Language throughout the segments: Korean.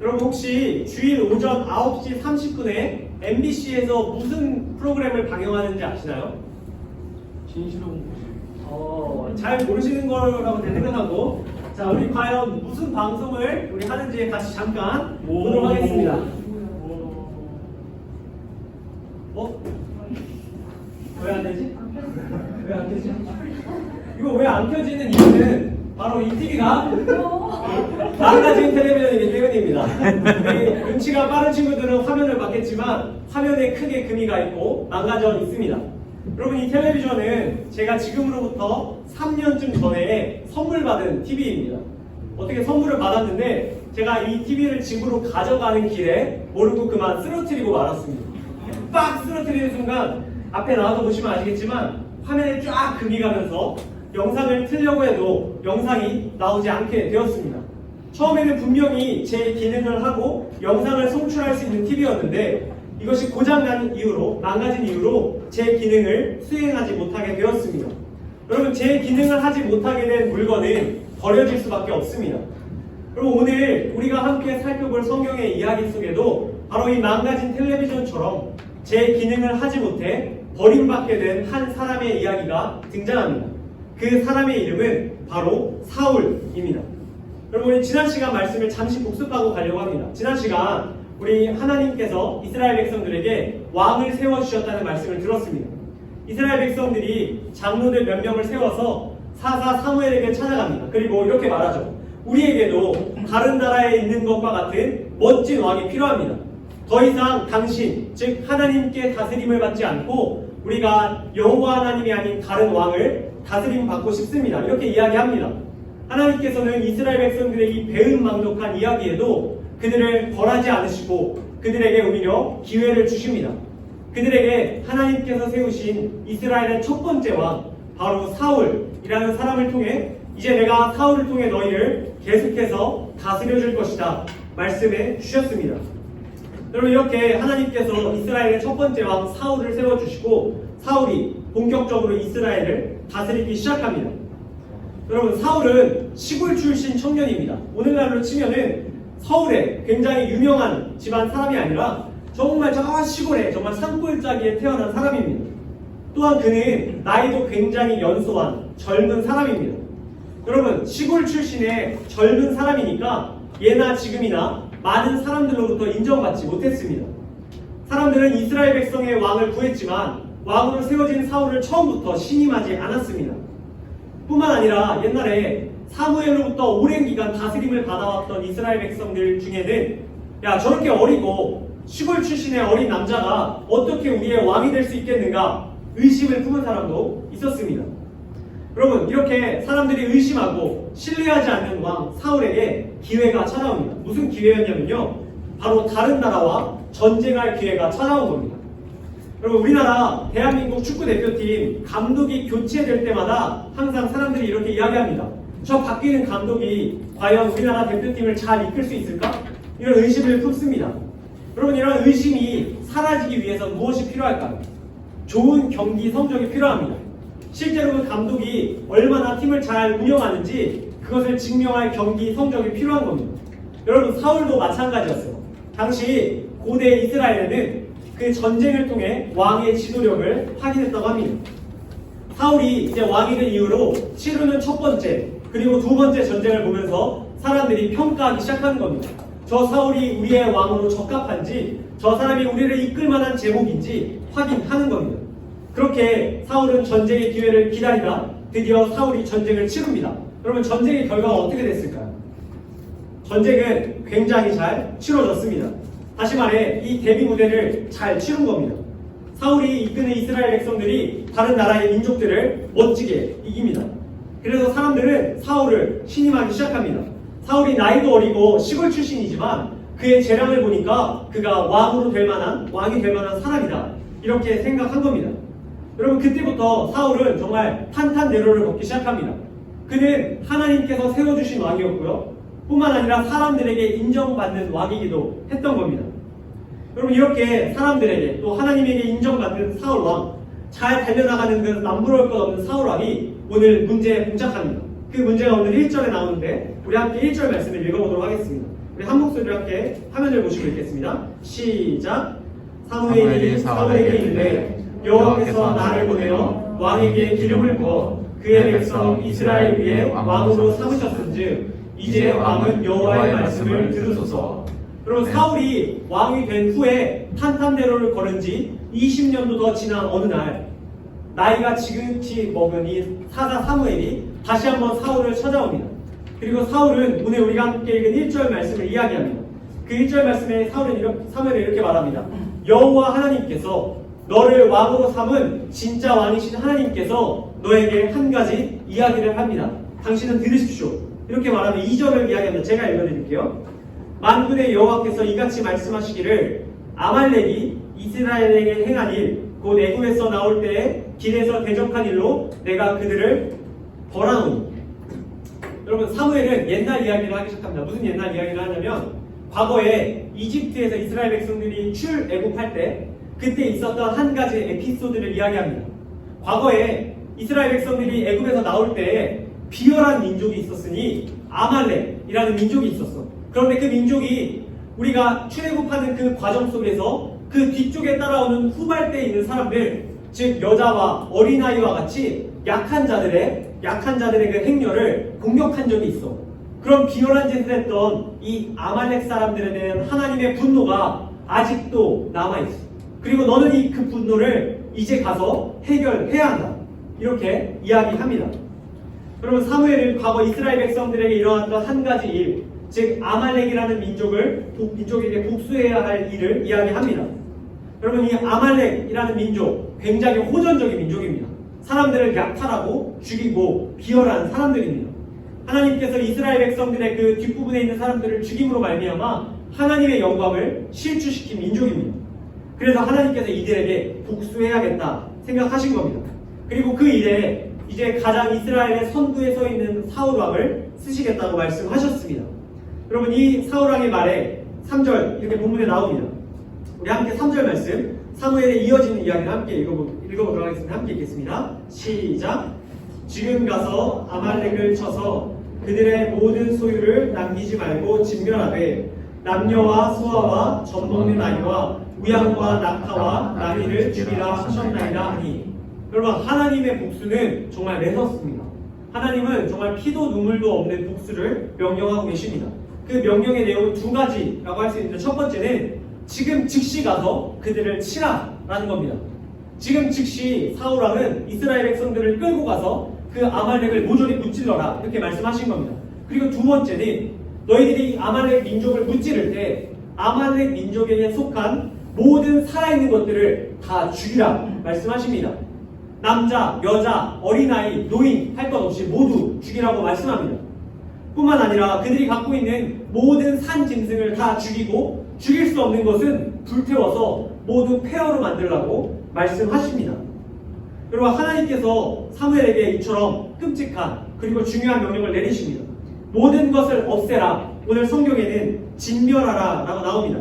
여러분 혹시 주일 오전 9시 30분에 MBC에서 무슨 프로그램을 방영하는지 아시나요? 진실한 곳이 어, 잘 모르시는 거라고 생각하고 자 우리 과연 무슨 방송을 우리 하는지 같이 잠깐 보도록 하겠습니다. 어? 왜 안 되지? 왜 안 되지? 이거 왜 안 켜지는 이유는 바로 이 TV가 망가진 텔레비전이기 때문입니다. 눈치가 빠른 친구들은 화면을 봤겠지만 화면에 크게 금이 가 있고 망가져 있습니다. 여러분 이 텔레비전은 제가 지금으로부터 3년쯤 전에 선물 받은 TV입니다. 어떻게 선물을 받았는데 제가 이 TV를 집으로 가져가는 길에 모르고 그만 쓰러뜨리고 말았습니다. 빡 쓰러뜨리는 순간 앞에 나와서 보시면 아시겠지만 화면에 쫙 금이 가면서 영상을 틀려고 해도 영상이 나오지 않게 되었습니다. 처음에는 분명히 제 기능을 하고 영상을 송출할 수 있는 TV였는데 이것이 고장난 이후로 망가진 이후로 제 기능을 수행하지 못하게 되었습니다. 여러분 제 기능을 하지 못하게 된 물건은 버려질 수밖에 없습니다. 그리고 오늘 우리가 함께 살펴볼 성경의 이야기 속에도 바로 이 망가진 텔레비전처럼 제 기능을 하지 못해 버림받게 된 한 사람의 이야기가 등장합니다. 그 사람의 이름은 바로 사울입니다. 여러분 우리 지난 시간 말씀을 잠시 복습하고 가려고 합니다. 지난 시간 우리 하나님께서 이스라엘 백성들에게 왕을 세워 주셨다는 말씀을 들었습니다. 이스라엘 백성들이 장로들 몇 명을 세워서 사사 사무엘에게 찾아갑니다. 그리고 이렇게 말하죠. 우리에게도 다른 나라에 있는 것과 같은 멋진 왕이 필요합니다. 더 이상 당신, 즉 하나님께 다스림을 받지 않고 우리가 여호와 하나님이 아닌 다른 왕을 다스림 받고 싶습니다. 이렇게 이야기합니다. 하나님께서는 이스라엘 백성들의 이 배은망덕한 이야기에도 그들을 벌하지 않으시고 그들에게 오히려 기회를 주십니다. 그들에게 하나님께서 세우신 이스라엘의 첫 번째 왕 바로 사울이라는 사람을 통해 이제 내가 사울을 통해 너희를 계속해서 다스려 줄 것이다 말씀해 주셨습니다. 여러분 이렇게 하나님께서 이스라엘의 첫 번째 왕 사울을 세워 주시고 사울이 본격적으로 이스라엘을 다스리기 시작합니다. 여러분 사울은 시골 출신 청년입니다. 오늘날로 치면은 서울에 굉장히 유명한 집안 사람이 아니라 정말 저 시골에 정말 산골짜기에 태어난 사람입니다. 또한 그는 나이도 굉장히 연소한 젊은 사람입니다. 여러분 시골 출신의 젊은 사람이니까 예나 지금이나 많은 사람들로부터 인정받지 못했습니다. 사람들은 이스라엘 백성의 왕을 구했지만 왕으로 세워진 사울을 처음부터 신임하지 않았습니다. 뿐만 아니라 옛날에 사무엘로부터 오랜 기간 다스림을 받아왔던 이스라엘 백성들 중에는 야 저렇게 어리고 시골 출신의 어린 남자가 어떻게 우리의 왕이 될 수 있겠는가 의심을 품은 사람도 있었습니다. 여러분 이렇게 사람들이 의심하고 신뢰하지 않는 왕 사울에게 기회가 찾아옵니다. 무슨 기회였냐면요. 바로 다른 나라와 전쟁할 기회가 찾아온 겁니다. 여러분 우리나라 대한민국 축구 대표팀 감독이 교체될 때마다 항상 사람들이 이렇게 이야기합니다. 저 바뀌는 감독이 과연 우리나라 대표팀을 잘 이끌 수 있을까? 이런 의심을 품습니다. 여러분 이런 의심이 사라지기 위해서 무엇이 필요할까요? 좋은 경기 성적이 필요합니다. 실제로 그 감독이 얼마나 팀을 잘 운영하는지 그것을 증명할 경기 성적이 필요한 겁니다. 여러분 사울도 마찬가지였어요. 당시 고대 이스라엘에는 그 전쟁을 통해 왕의 지도력을 확인했다고 합니다. 사울이 이제 왕이 된 이후로 치르는 첫 번째 그리고 두 번째 전쟁을 보면서 사람들이 평가하기 시작하는 겁니다. 저 사울이 우리의 왕으로 적합한지 저 사람이 우리를 이끌 만한 제목인지 확인하는 겁니다. 그렇게 사울은 전쟁의 기회를 기다리다 드디어 사울이 전쟁을 치릅니다. 여러분 전쟁의 결과가 어떻게 됐을까요? 전쟁은 굉장히 잘 치러졌습니다. 다시 말해 이 대비 무대를 잘 치른 겁니다. 사울이 이끄는 이스라엘 백성들이 다른 나라의 민족들을 멋지게 이깁니다. 그래서 사람들은 사울을 신임하기 시작합니다. 사울이 나이도 어리고 시골 출신이지만 그의 재량을 보니까 그가 왕으로 될 만한 왕이 될 만한 사람이다. 이렇게 생각한 겁니다. 여러분 그때부터 사울은 정말 탄탄대로를 걷기 시작합니다. 그는 하나님께서 세워주신 왕이었고요. 뿐만 아니라 사람들에게 인정받는 왕이기도 했던 겁니다. 여러분 이렇게 사람들에게 또 하나님에게 인정받는 사울 왕, 잘 달려나가는 그 남부러울 것 없는 사울 왕이 오늘 문제에 봉착합니다. 그 문제가 오늘 1절에 나오는데 우리 함께 1절 말씀을 읽어보도록 하겠습니다. 우리 한 목소리로 함께 화면을 보시고 읽겠습니다. 시작. 사무엘이 사울에게 이르되 여호와께서 나를 보내어 왕에게 기름을 부어 그의 백성 이스라엘 위에 왕으로 삼으셨은즉 이제 왕은 여호와의 말씀을 들으소서. 그러면 사울이 왕이 된 후에 탄탄대로를 걸은 지 20년도 더 지난 어느 날 나이가 지극히 먹은 이 사자 사무엘이 다시 한번 사울을 찾아옵니다. 그리고 사울은 오늘 우리가 함께 읽은 1절 말씀을 이야기합니다. 그 1절 말씀에 사울은 이렇게, 사무엘이 이렇게 말합니다. 여호와 하나님께서 너를 왕으로 삼은 진짜 왕이신 하나님께서 너에게 한 가지 이야기를 합니다. 당신은 들으십시오. 이렇게 말하면 2절을 이야기합니다. 제가 읽어드릴게요. 만군의 여호와께서 이같이 말씀하시기를 아말렉이 이스라엘에게 행한 일, 곧 애굽에서 나올 때에 길에서 대적한 일로 내가 그들을 벌하노니. 여러분 사무엘은 옛날 이야기를 하기 시작합니다. 무슨 옛날 이야기를 하냐면 과거에 이집트에서 이스라엘 백성들이 출애굽할 때 그때 있었던 한 가지 에피소드를 이야기합니다. 과거에 이스라엘 백성들이 애굽에서 나올 때 비열한 민족이 있었으니 아말렉이라는 민족이 있었어. 그런데 그 민족이 우리가 출애굽하는 그 과정 속에서 그 뒤쪽에 따라오는 후발대에 있는 사람들, 즉 여자와 어린아이와 같이 약한 자들의 약한 자들의 그 행렬을 공격한 적이 있어. 그런 비열한 짓을 했던 이 아말렉 사람들에 대한 하나님의 분노가 아직도 남아 있어. 그리고 너는 이 그 분노를 이제 가서 해결해야 한다. 이렇게 이야기합니다. 그러면 사무엘은 과거 이스라엘 백성들에게 일어났던 한 가지 일, 즉 아말렉이라는 민족을 복- 민족에게 복수해야 할 일을 이야기합니다. 여러분 이 아말렉이라는 민족 굉장히 호전적인 민족입니다. 사람들을 약탈하고 죽이고 비열한 사람들입니다. 하나님께서 이스라엘 백성들의 그 뒷부분에 있는 사람들을 죽임으로 말미암아 하나님의 영광을 실추시킨 민족입니다. 그래서 하나님께서 이들에게 복수해야겠다 생각하신 겁니다. 그리고 그 일에 이제 가장 이스라엘의 선두에 서 있는 사울 왕을 쓰시겠다고 말씀하셨습니다. 여러분 이 사울 왕의 말에 3절 이렇게 본문에 나옵니다. 우리 함께 3절 말씀 사무엘에 이어지는 이야기를 함께 읽어보, 읽어보도록 하겠습니다. 함께 읽겠습니다. 시작. 지금 가서 아말렉을 쳐서 그들의 모든 소유를 남기지 말고 진멸하되 남녀와 소아와 젖먹는 아이와 우양과 낙타와 나귀를 죽이라 하셨나이다 하니 여러분 하나님의 복수는 정말 매섭습니다. 하나님은 정말 피도 눈물도 없는 복수를 명령하고 계십니다. 그 명령의 내용은 두 가지라고 할 수 있는데 첫 번째는 지금 즉시 가서 그들을 치라라는 겁니다. 지금 즉시 사울왕은 이스라엘 백성들을 끌고 가서 그 아말렉을 모조리 무찔러라 이렇게 말씀하신 겁니다. 그리고 두 번째는 너희들이 아말렉 민족을 무찌를 때 아말렉 민족에게 속한 모든 살아있는 것들을 다 죽이라 말씀하십니다. 남자, 여자, 어린아이, 노인 할 것 없이 모두 죽이라고 말씀합니다. 뿐만 아니라 그들이 갖고 있는 모든 산 짐승을 다 죽이고 죽일 수 없는 것은 불태워서 모두 폐허로 만들라고 말씀하십니다. 여러분 하나님께서 사무엘에게 이처럼 끔찍한 그리고 중요한 명령을 내리십니다. 모든 것을 없애라. 오늘 성경에는 진멸하라 라고 나옵니다.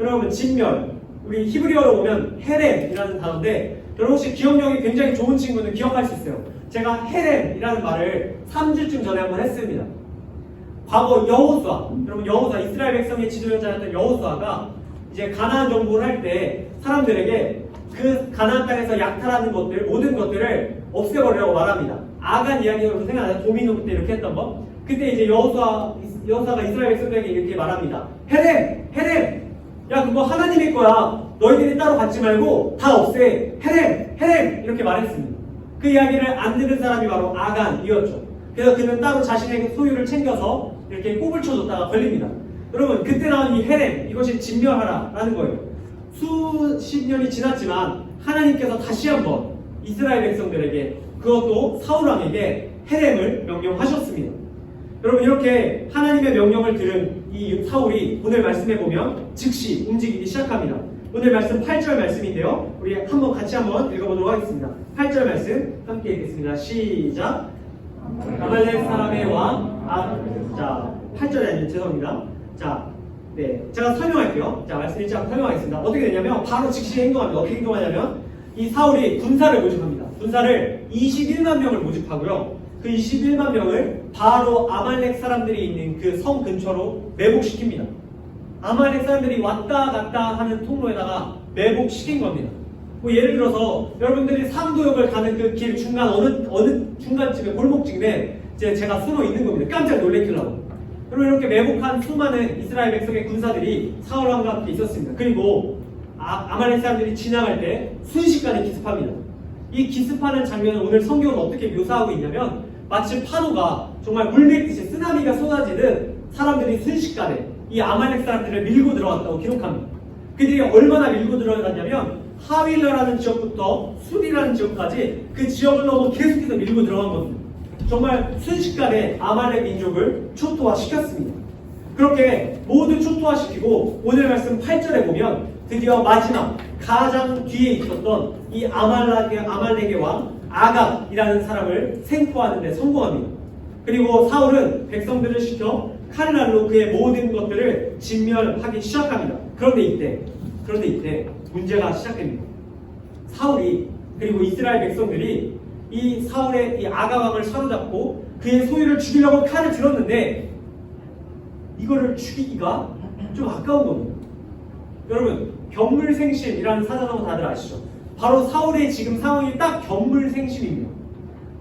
여러분 진멸 우리 히브리어로 보면 헤렘이라는 단어인데 여러분 혹시 기억력이 굉장히 좋은 친구는 기억할 수 있어요. 제가 헤렘이라는 말을 3주쯤 전에 한번 했습니다. 과거 여호수아, 여러분 여호수아 이스라엘 백성의 지도자였던 여호수아가 이제 가나안 정복을 할 때 사람들에게 그 가나안 땅에서 약탈하는 것들 모든 것들을 없애버리라고 말합니다. 아간 이야기로 생각나요? 도미노 때 이렇게 했던 거. 그때 이제 여호수아 여호수아가 이스라엘 백성들에게 이렇게 말합니다. 헤렘, 헤렘, 야 그거 하나님의 거야. 너희들이 따로 갖지 말고 다 없애. 헤렘, 헤렘 이렇게 말했습니다. 그 이야기를 안 들은 사람이 바로 아간이었죠. 그래서 그는 따로 자신의 소유를 챙겨서 이렇게 꼽을 쳐줬다가 걸립니다. 여러분 그때 나온 이 헤렘 이것이 진멸하라 라는 거예요. 수십 년이 지났지만 하나님께서 다시 한번 이스라엘 백성들에게 그것도 사울 왕에게 헤렘을 명령하셨습니다. 여러분 이렇게 하나님의 명령을 들은 이 사울이 오늘 말씀해 보면 즉시 움직이기 시작합니다. 오늘 말씀 8절 말씀인데요. 우리 한번 같이 한번 읽어보도록 하겠습니다. 8절 말씀 함께 읽겠습니다. 시작. 아말렉 사람의 왕, 아, 자, 8절이 아니에요. 죄송합니다. 자, 네. 제가 설명할게요. 자, 말씀 일장 설명하겠습니다. 어떻게 되냐면, 바로 즉시 행동합니다. 어떻게 행동하냐면, 이 사울이 군사를 모집합니다. 군사를 21만 명을 모집하고요. 그 21만 명을 바로 아말렉 사람들이 있는 그 성 근처로 매복시킵니다. 아말렉 사람들이 왔다 갔다 하는 통로에다가 매복시킨 겁니다. 뭐 예를 들어서 여러분들이 상도역을 가는 그 길 중간 어느 어느 중간쯤에 골목쯤에 이제 제가 숨어 있는 겁니다. 깜짝 놀래키려고. 그리고 이렇게 매복한 수많은 이스라엘 백성의 군사들이 사울 왕과 함께 있었습니다. 그리고 아, 아말렉 사람들이 지나갈 때 순식간에 기습합니다. 이 기습하는 장면을 오늘 성경은 어떻게 묘사하고 있냐면 마치 파도가 정말 물밀듯이 쓰나미가 쏟아지듯 사람들이 순식간에 이 아말렉 사람들을 밀고 들어갔다고 기록합니다. 그들이 얼마나 밀고 들어갔냐면 하윌라라는 지역부터 술이라는 지역까지 그 지역을 넘어 계속해서 밀고 들어간 겁니다. 정말 순식간에 아말렉 민족을 초토화시켰습니다. 그렇게 모두 초토화시키고 오늘 말씀 8절에 보면 드디어 마지막 가장 뒤에 있었던 이 아말렉의 아말렉의 왕 아갑이라는 사람을 생포하는 데 성공합니다. 그리고 사울은 백성들을 시켜 칼날로 그의 모든 것들을 진멸하기 시작합니다. 그런데 이때 그런데 이때 문제가 시작됩니다. 사울이 그리고 이스라엘 백성들이 이 사울의 이 아가 왕을 사로잡고 그의 소유를 죽이려고 칼을 들었는데 이거를 죽이기가 좀 아까운 겁니다. 여러분 견물생심이라는 사자성어 다들 아시죠? 바로 사울의 지금 상황이 딱 견물생심입니다.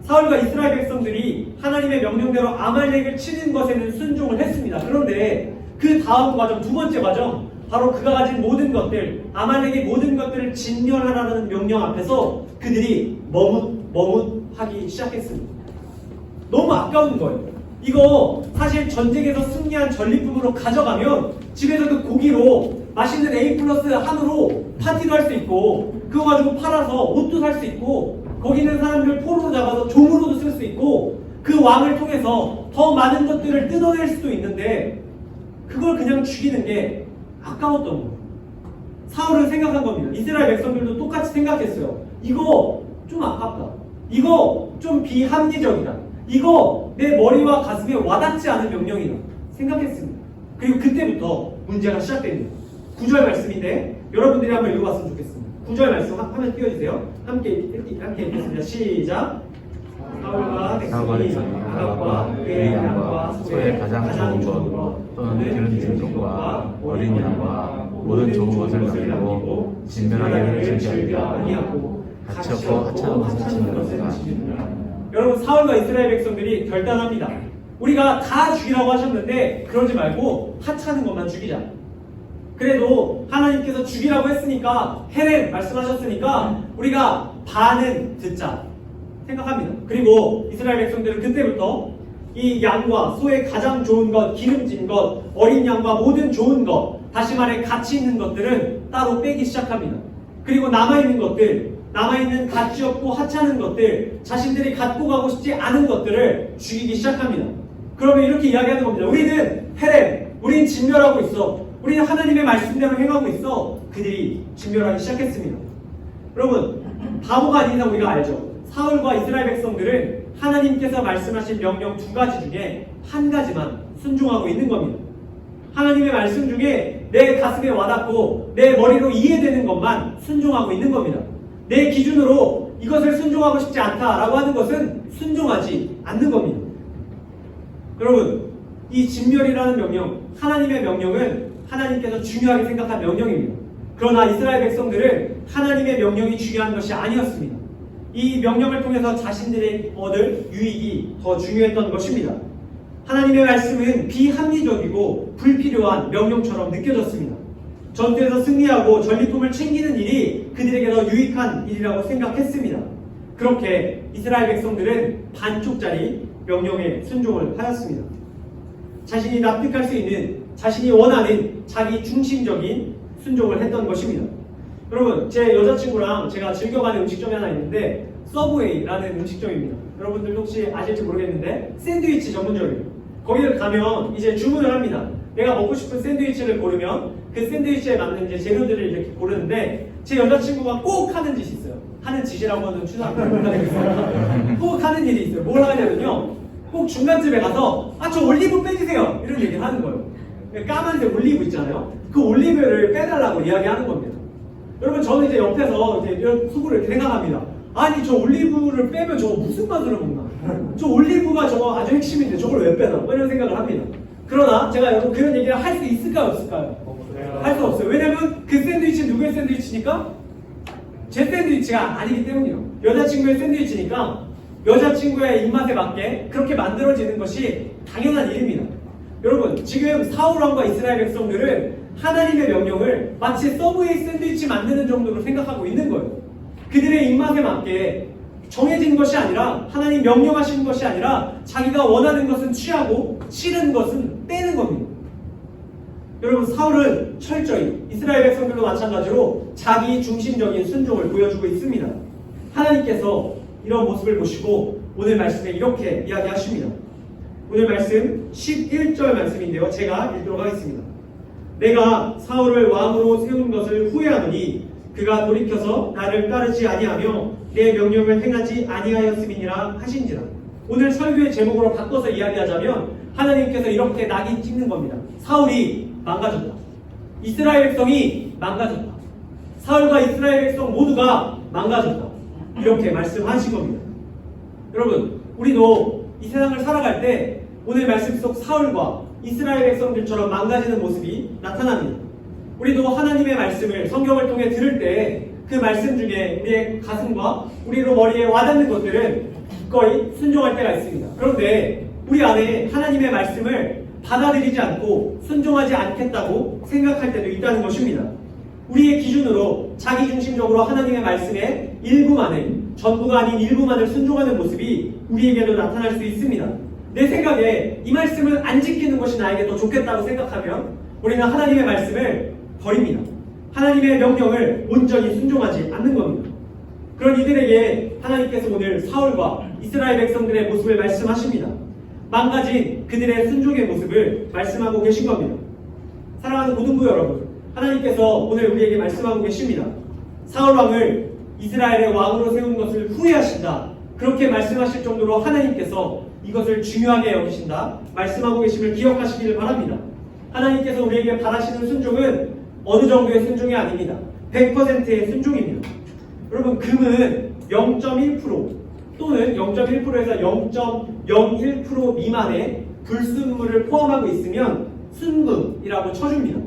사울과 이스라엘 백성들이 하나님의 명령대로 아말렉을 치는 것에는 순종을 했습니다. 그런데 그 다음 과정, 두 번째 과정, 바로 그가 가진 모든 것들, 아말렉의 모든 것들을 진멸하라는 명령 앞에서 그들이 머뭇, 머뭇하기 시작했습니다. 너무 아까운 거예요. 이거 사실 전쟁에서 승리한 전리품으로 가져가면 집에서 그 고기로 맛있는 A 플러스 한우로 파티도 할 수 있고 그거 가지고 팔아서 옷도 살 수 있고 거기 있는 사람들 포로로 잡아서 종으로도 쓸 수 있고 그 왕을 통해서 더 많은 것들을 뜯어낼 수도 있는데 그걸 그냥 죽이는 게 아까웠던 거예요. 사울은 생각한 겁니다. 이스라엘 백성들도 똑같이 생각했어요. 이거 좀 아깝다. 이거 좀 비합리적이다. 이거 내 머리와 가슴에 와닿지 않은 명령이다. 생각했습니다. 그리고 그때부터 문제가 시작됩니다. 9절 말씀인데 여러분들이 한번 읽어봤으면 좋겠습니다. 9절 말씀 한- 화면 띄워주세요. 함께 함께 읽겠습니다. 시작. 사울과 백성이 아갑과 그의 양과 소의 가장 좋은 것 또는 기름진 것과 어린 양과 모든 좋은 것을 남기고 진멸하기를 즐기려 아니하고 가치없고 하찮은 것을 것이다. 여러분 사울과 이스라엘 백성들이 결단합니다. 우리가 다 죽이라고 하셨는데 그러지 말고 하찮은 것만 죽이자. 그래도 하나님께서 죽이라고 했으니까 헤렘 말씀하셨으니까 우리가 반은 듣자 생각합니다. 그리고 이스라엘 백성들은 그때부터 이 양과 소의 가장 좋은 것, 기름진 것, 어린 양과 모든 좋은 것, 다시 말해 가치 있는 것들은 따로 빼기 시작합니다. 그리고 남아있는 것들, 남아있는 가치 없고 하찮은 것들, 자신들이 갖고 가고 싶지 않은 것들을 죽이기 시작합니다. 그러면 이렇게 이야기하는 겁니다. 우리는 헤렘, 우린 진멸하고 있어. 우리는 하나님의 말씀대로 행하고 있어. 그들이 진멸하기 시작했습니다. 여러분, 바보가 이상 우리가 알죠. 사울과 이스라엘 백성들은 하나님께서 말씀하신 명령 두 가지 중에 한 가지만 순종하고 있는 겁니다. 하나님의 말씀 중에 내 가슴에 와닿고 내 머리로 이해되는 것만 순종하고 있는 겁니다. 내 기준으로 이것을 순종하고 싶지 않다라고 하는 것은 순종하지 않는 겁니다. 여러분, 이 진멸이라는 명령, 하나님의 명령은 하나님께서 중요하게 생각한 명령입니다. 그러나 이스라엘 백성들은 하나님의 명령이 중요한 것이 아니었습니다. 이 명령을 통해서 자신들의 얻을 유익이 더 중요했던 것입니다. 하나님의 말씀은 비합리적이고 불필요한 명령처럼 느껴졌습니다. 전투에서 승리하고 전리품을 챙기는 일이 그들에게 더 유익한 일이라고 생각했습니다. 그렇게 이스라엘 백성들은 반쪽짜리 명령에 순종을 하였습니다. 자신이 납득할 수 있는 자신이 원하는 자기 중심적인 순종을 했던 것입니다. 여러분, 제 여자친구랑 제가 즐겨가는 음식점이 하나 있는데 서브웨이라는 음식점입니다. 여러분들 혹시 아실지 모르겠는데 샌드위치 전문점이에요. 거기를 가면 이제 주문을 합니다. 내가 먹고 싶은 샌드위치를 고르면 그 샌드위치에 맞는 이제 재료들을 이렇게 고르는데 제 여자친구가 꼭 하는 짓이 있어요. 하는 짓이라고는 못하겠어요. 꼭 하는 일이 있어요. 뭘 하냐면요. 꼭 중간쯤에 가서 아 저 올리브 빼주세요 이런 얘기를 하는 거예요. 까만색 올리브 있잖아요. 그 올리브를 빼달라고 이야기하는 겁니다. 여러분 저는 이제 옆에서 이제 이런 속으로 이렇게 생각합니다. 아니 저 올리브를 빼면 저거 무슨 맛으로 먹나? 저 올리브가 저거 아주 핵심인데 저걸 왜 빼나? 뭐 이런 생각을 합니다. 그러나 제가 여러분 그런 얘기를 할 수 있을까요 없을까요? 할 수 없어요. 왜냐면 그 샌드위치는 누구의 샌드위치니까? 제 샌드위치가 아니기 때문이에요. 여자친구의 샌드위치니까 여자친구의 입맛에 맞게 그렇게 만들어지는 것이 당연한 일입니다. 여러분, 지금 사울 왕과 이스라엘 백성들은 하나님의 명령을 마치 서브웨이 샌드위치 만드는 정도로 생각하고 있는 거예요. 그들의 입맛에 맞게 정해진 것이 아니라 하나님 명령하신 것이 아니라 자기가 원하는 것은 취하고 싫은 것은 떼는 겁니다. 여러분 사울은 철저히 이스라엘 백성들도 마찬가지로 자기 중심적인 순종을 보여주고 있습니다. 하나님께서 이런 모습을 보시고 오늘 말씀에 이렇게 이야기하십니다. 오늘 말씀 11절 말씀인데요. 제가 읽도록 하겠습니다. 내가 사울을 왕으로 세운 것을 후회하노니 그가 돌이켜서 나를 따르지 아니하며 내 명령을 행하지 아니하였음이니라 하신지라. 오늘 설교의 제목으로 바꿔서 이야기하자면 하나님께서 이렇게 낙인 찍는 겁니다. 사울이 망가졌다. 이스라엘 백성이 망가졌다. 사울과 이스라엘 백성 모두가 망가졌다. 이렇게 말씀하신 겁니다. 여러분, 우리도 이 세상을 살아갈 때 오늘 말씀 속 사울과 이스라엘 백성들처럼 망가지는 모습이 나타납니다. 우리도 하나님의 말씀을 성경을 통해 들을 때 그 말씀 중에 우리의 가슴과 우리로 머리에 와닿는 것들은 기꺼이 순종할 때가 있습니다. 그런데 우리 안에 하나님의 말씀을 받아들이지 않고 순종하지 않겠다고 생각할 때도 있다는 것입니다. 우리의 기준으로 자기중심적으로 하나님의 말씀의 일부만을 전부가 아닌 일부만을 순종하는 모습이 우리에게도 나타날 수 있습니다. 내 생각에 이 말씀을 안 지키는 것이 나에게 더 좋겠다고 생각하면 우리는 하나님의 말씀을 버립니다. 하나님의 명령을 온전히 순종하지 않는 겁니다. 그런 이들에게 하나님께서 오늘 사울과 이스라엘 백성들의 모습을 말씀하십니다. 망가진 그들의 순종의 모습을 말씀하고 계신 겁니다. 사랑하는 고등부 여러분, 하나님께서 오늘 우리에게 말씀하고 계십니다. 사울 왕을 이스라엘의 왕으로 세운 것을 후회하신다. 그렇게 말씀하실 정도로 하나님께서 이것을 중요하게 여기신다. 말씀하고 계심을 기억하시기를 바랍니다. 하나님께서 우리에게 바라시는 순종은 어느 정도의 순종이 아닙니다. 100%의 순종입니다. 여러분, 금은 0.1% 또는 0.1%에서 0.01% 미만의 불순물을 포함하고 있으면 순금이라고 쳐줍니다.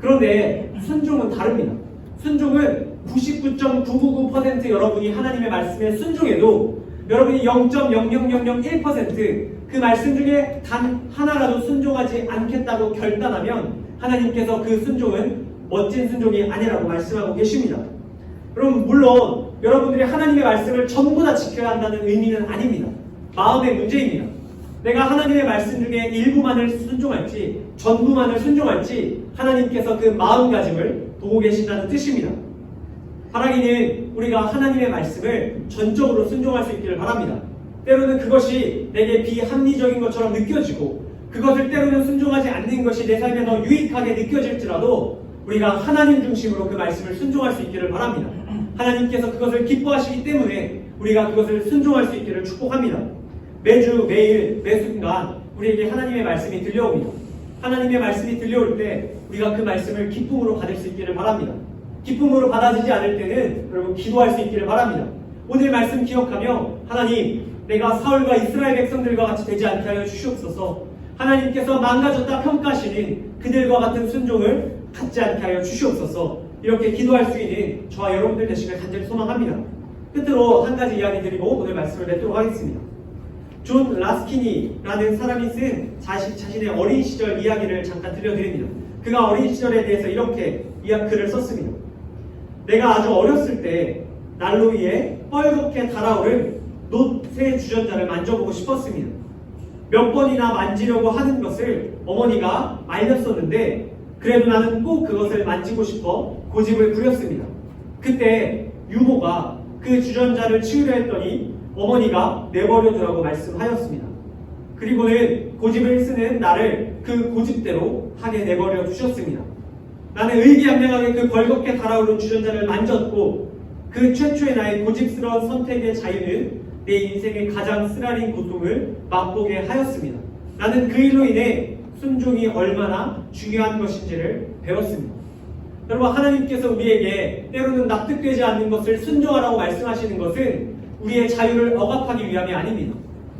그런데 순종은 다릅니다. 순종은 99.999% 여러분이 하나님의 말씀에 순종해도 여러분이 0.00001%그 말씀 중에 단 하나라도 순종하지 않겠다고 결단하면 하나님께서 그 순종은 멋진 순종이 아니라고 말씀하고 계십니다. 여러분 물론 여러분들이 하나님의 말씀을 전부 다 지켜야 한다는 의미는 아닙니다. 마음의 문제입니다. 내가 하나님의 말씀 중에 일부만을 순종할지 전부만을 순종할지 하나님께서 그 마음가짐을 보고 계신다는 뜻입니다. 바라기는 우리가 하나님의 말씀을 전적으로 순종할 수 있기를 바랍니다. 때로는 그것이 내게 비합리적인 것처럼 느껴지고 그것을 때로는 순종하지 않는 것이 내 삶에 더 유익하게 느껴질지라도 우리가 하나님 중심으로 그 말씀을 순종할 수 있기를 바랍니다. 하나님께서 그것을 기뻐하시기 때문에 우리가 그것을 순종할 수 있기를 축복합니다. 매주 매일 매 순간 우리에게 하나님의 말씀이 들려옵니다. 하나님의 말씀이 들려올 때 우리가 그 말씀을 기쁨으로 받을 수 있기를 바랍니다. 기쁨으로 받아지지 않을 때는 여러분 기도할 수 있기를 바랍니다. 오늘 말씀 기억하며 하나님 내가 사울과 이스라엘 백성들과 같이 되지 않게 하여 주시옵소서. 하나님께서 망가졌다 평가하시는 그들과 같은 순종을 갖지 않게 하여 주시옵소서. 이렇게 기도할 수 있는 저와 여러분들 되시길 간절히 소망합니다. 끝으로 한 가지 이야기 드리고 오늘 말씀을 맺도록 하겠습니다. 존 라스키니라는 사람이 쓴 자신, 자신의 어린 시절 이야기를 잠깐 들려드립니다. 그가 어린 시절에 대해서 이렇게 이야 글을 썼습니다. 내가 아주 어렸을 때 난로 위에 뻘겋게 달아오른 놋새 주전자를 만져보고 싶었습니다. 몇 번이나 만지려고 하는 것을 어머니가 말렸었는데 그래도 나는 꼭 그것을 만지고 싶어 고집을 부렸습니다. 그때 유모가 그 주전자를 치우려 했더니 어머니가 내버려 두라고 말씀하였습니다. 그리고는 고집을 쓰는 나를 그 고집대로 하게 내버려 두셨습니다. 나는 의기양양하게 그 벌겋게 달아오른 주전자를 만졌고 그 최초의 나의 고집스러운 선택의 자유는 내 인생의 가장 쓰라린 고통을 맛보게 하였습니다. 나는 그 일로 인해 순종이 얼마나 중요한 것인지를 배웠습니다. 여러분 하나님께서 우리에게 때로는 납득되지 않는 것을 순종하라고 말씀하시는 것은 우리의 자유를 억압하기 위함이 아닙니다.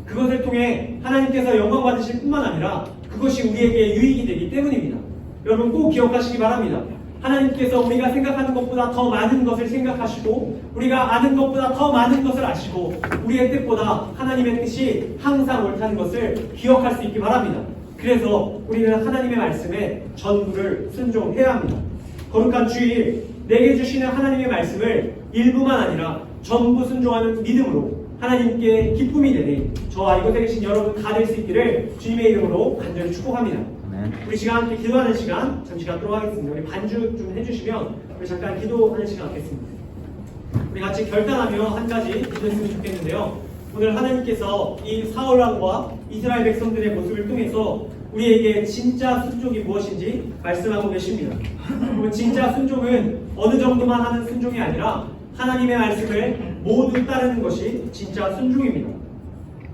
그것을 통해 하나님께서 영광 받으실 뿐만 아니라 그것이 우리에게 유익이 되기 때문입니다. 여러분 꼭 기억하시기 바랍니다. 하나님께서 우리가 생각하는 것보다 더 많은 것을 생각하시고 우리가 아는 것보다 더 많은 것을 아시고 우리의 뜻보다 하나님의 뜻이 항상 옳다는 것을 기억할 수 있기 바랍니다. 그래서 우리는 하나님의 말씀에 전부를 순종해야 합니다. 거룩한 주일 내게 주시는 하나님의 말씀을 일부만 아니라 전부 순종하는 믿음으로 하나님께 기쁨이 되니 저와 이곳에 계신 여러분 다 될 수 있기를 주님의 이름으로 간절히 축복합니다. 아멘. 우리 시간 기도하는 시간 잠시 갖도록 하겠습니다. 우리 반주 좀 해주시면 우리 잠깐 기도하는 시간 갖겠습니다. 우리 같이 결단하며 한 가지 기도했으면 좋겠는데요. 오늘 하나님께서 이 사울왕과 이스라엘 백성들의 모습을 통해서 우리에게 진짜 순종이 무엇인지 말씀하고 계십니다. 진짜 순종은 어느 정도만 하는 순종이 아니라 하나님의 말씀을 모두 따르는 것이 진짜 순종입니다.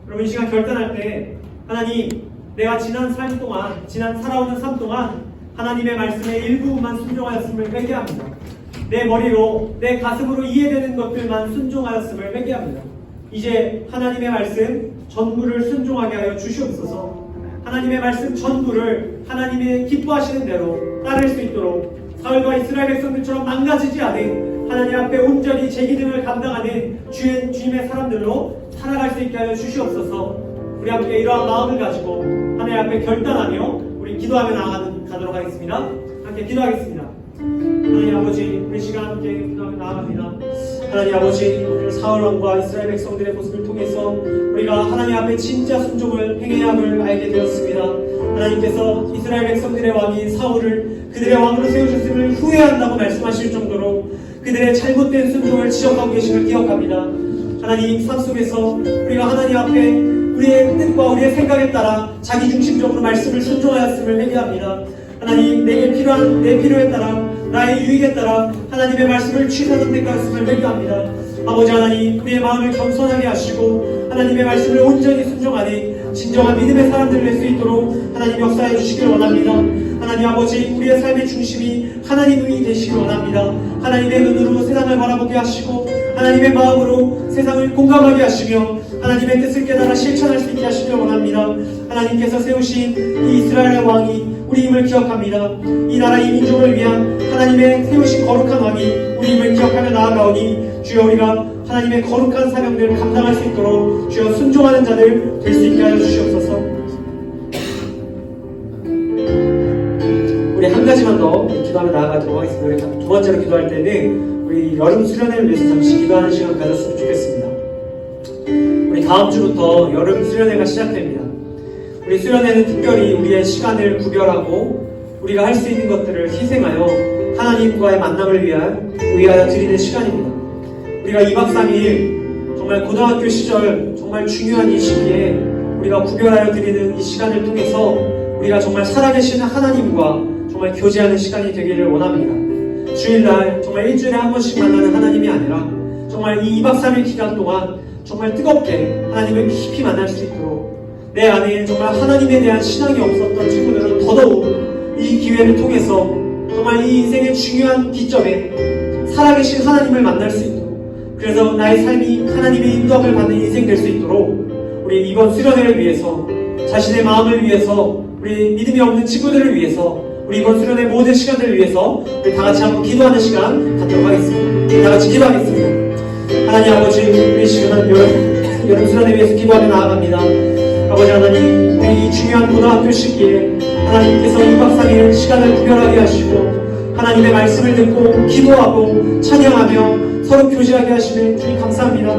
여러분 이 시간 결단할 때 하나님 내가 지난 삶 동안 지난 살아오는 삶 동안 하나님의 말씀의 일부만 순종하였음을 회개합니다. 내 머리로 내 가슴으로 이해되는 것들만 순종하였음을 회개합니다. 이제 하나님의 말씀 전부를 순종하게 하여 주시옵소서. 하나님의 말씀 전부를 하나님의 기뻐하시는 대로 따를 수 있도록 사울과 이스라엘 백성들처럼 망가지지 않은 하나님 앞에 온전히 제 기능을 감당하는 주인, 주님의 사람들로 살아갈 수 있게 하여 주시옵소서. 우리 함께 이러한 마음을 가지고 하나님 앞에 결단하며 우리 기도하며 나아가는 가도록 하겠습니다. 함께 기도하겠습니다. 하나님 아버지 우리 시간 함께 기도하며 나아갑니다. 하나님 아버지 오늘 사울왕과 이스라엘 백성들의 모습을 통해서 우리가 하나님 앞에 진짜 순종을 행해야 함을 알게 되었습니다. 하나님께서 이스라엘 백성들의 왕인 사울을 그들의 왕으로 세우셨음을 후회한다고 말씀하실 정도로 그들의 잘못된 순종을 지적하고 계심을 기억합니다. 하나님 삶 속에서 우리가 하나님 앞에 우리의 뜻과 우리의 생각에 따라 자기 중심적으로 말씀을 순종하였음을 회개합니다. 하나님 내게 필요한 내 필요에 따라 나의 유익에 따라 하나님의 말씀을 취하는 데까지을 회개합니다. 아버지 하나님 우리의 마음을 겸손하게 하시고 하나님의 말씀을 온전히 순종하니 진정한 믿음의 사람들을 낼수 있도록 하나님 역사해 주시길 원합니다. 하나님 아버지 우리의 삶의 중심이 하나님이 되시길 원합니다. 하나님의 눈으로 세상을 바라보게 하시고 하나님의 마음으로 세상을 공감하게 하시며 하나님의 뜻을 깨달아 실천할 수 있게 하시길 원합니다. 하나님께서 세우신 이 이스라엘 왕이 우리 힘을 기억합니다. 이 나라 이 민족을 위한 하나님의 세우신 거룩한 왕이 우리 힘을 기억하며 나아가오니 주여 우리가 하나님의 거룩한 사명들을 감당할 수 있도록 주여 순종하는 자들 될 수 있게 하여 주시옵소서. 우리 한 가지만 더 기도하며 나아가도록 하겠습니다. 두 번째로 기도할 때는 우리 여름 수련회를 위해서 잠시 기도하는 시간 가졌으면 좋겠습니다. 다음 주부터 여름 수련회가 시작됩니다. 우리 수련회는 특별히 우리의 시간을 구별하고 우리가 할 수 있는 것들을 희생하여 하나님과의 만남을 위한 위하여 드리는 시간입니다. 우리가 2박 3일 정말 고등학교 시절 정말 중요한 이 시기에 우리가 구별하여 드리는 이 시간을 통해서 우리가 정말 살아계신 하나님과 정말 교제하는 시간이 되기를 원합니다. 주일날 정말 일주일에 한 번씩 만나는 하나님이 아니라 정말 이 2박 3일 기간 동안 정말 뜨겁게 하나님을 깊이 만날 수 있도록 내 안에 정말 하나님에 대한 신앙이 없었던 친구들은 더더욱 이 기회를 통해서 정말 이 인생의 중요한 기점에 살아계신 하나님을 만날 수 있도록 그래서 나의 삶이 하나님의 인도함을 받는 인생 될 수 있도록 우리 이번 수련회를 위해서 자신의 마음을 위해서 우리 믿음이 없는 친구들을 위해서 우리 이번 수련회 모든 시간들을 위해서 우리 다 같이 한번 기도하는 시간 갖도록 하겠습니다. 다 같이 기도하겠습니다. 하나님 아버지 우리 시간 여름, 여름 수련회 위해서 기도하며 나아갑니다. 아버지 하나님 우리 이 중요한 고등학교 시기에 하나님께서 2박 3일 시간을 구별하게 하시고 하나님의 말씀을 듣고 기도하고 찬양하며 서로 교제하게 하시는 주님 감사합니다.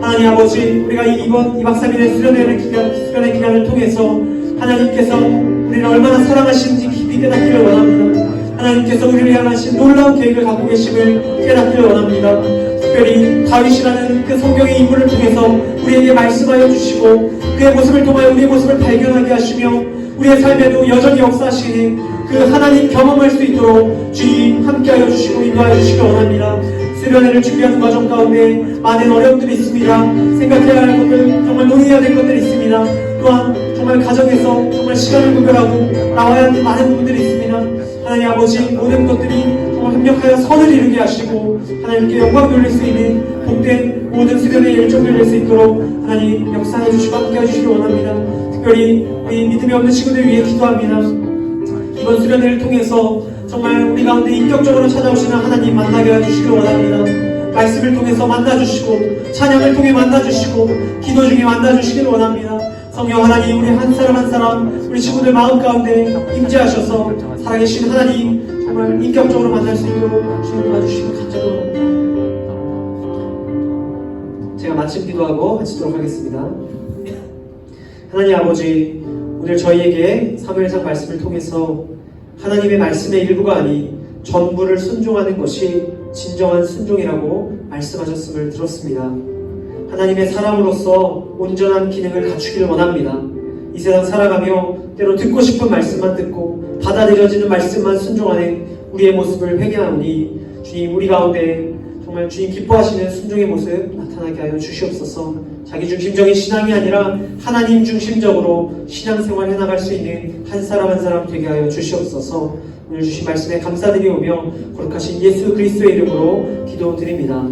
하나님 아버지 우리가 이 이번 2박 3일의 수련회 기간, 수련회 기간을 통해서 하나님께서 우리를 얼마나 사랑하시는지 깊이 깨닫기를 원합니다. 하나님께서 우리를 향하신 놀라운 계획을 갖고 계심을 깨닫기를 원합니다. 특별히 다윗이라는 그 성경의 인물을 통해서 우리에게 말씀하여 주시고 그의 모습을 통하여 우리의 모습을 발견하게 하시며 우리의 삶에도 여전히 역사하시는 그 하나님 경험할 수 있도록 주님 함께하여 주시고 인도하여 주시기 원합니다. 수련회를 준비하는 과정 가운데 많은 어려움들이 있습니다. 생각해야 할 것들, 정말 논의해야 될 것들이 있습니다. 또한 정말 가정에서 정말 시간을 구별하고 나와야 하는 많은 부분들이 있습니다. 하나님 아버지 모든 것들이 정말 협력하여 선을 이루게 하시고 하나님께 영광 돌릴 수 있는 복된 모든 수련의 열정들 낼수 있도록 하나님 역사해 주시고 함께 해주시기 원합니다. 특별히 우리 믿음이 없는 친구들 위해 기도합니다. 이번 수련회를 통해서 정말 우리 가운데 인격적으로 찾아오시는 하나님 만나게 해주시길 원합니다. 말씀을 통해서 만나주시고 찬양을 통해 만나주시고 기도 중에 만나주시길 원합니다. 성령 하나님 우리 한 사람 한 사람 우리 친구들 마음 가운데 임재하셔서 살아계신 하나님 정말 인격적으로 만날 수 있도록 주님 도와주시길 간절히. 제가 마침 기도하고 마치도록 하겠습니다. 하나님 아버지 오늘 저희에게 사무엘상 말씀을 통해서 하나님의 말씀의 일부가 아닌 전부를 순종하는 것이 진정한 순종이라고 말씀하셨음을 들었습니다. 하나님의 사람으로서 온전한 기능을 갖추기를 원합니다. 이 세상 살아가며 때로 듣고 싶은 말씀만 듣고 받아들여지는 말씀만 순종하는 우리의 모습을 회개하오니 주님 우리 가운데 정말 주님 기뻐하시는 순종의 모습 나타나게 하여 주시옵소서 자기 중심적인 신앙이 아니라 하나님 중심적으로 신앙생활 해나갈 수 있는 한 사람 한 사람 되게 하여 주시옵소서 오늘 주신 말씀에 감사드리오며 거룩하신 예수 그리스도의 이름으로 기도드립니다.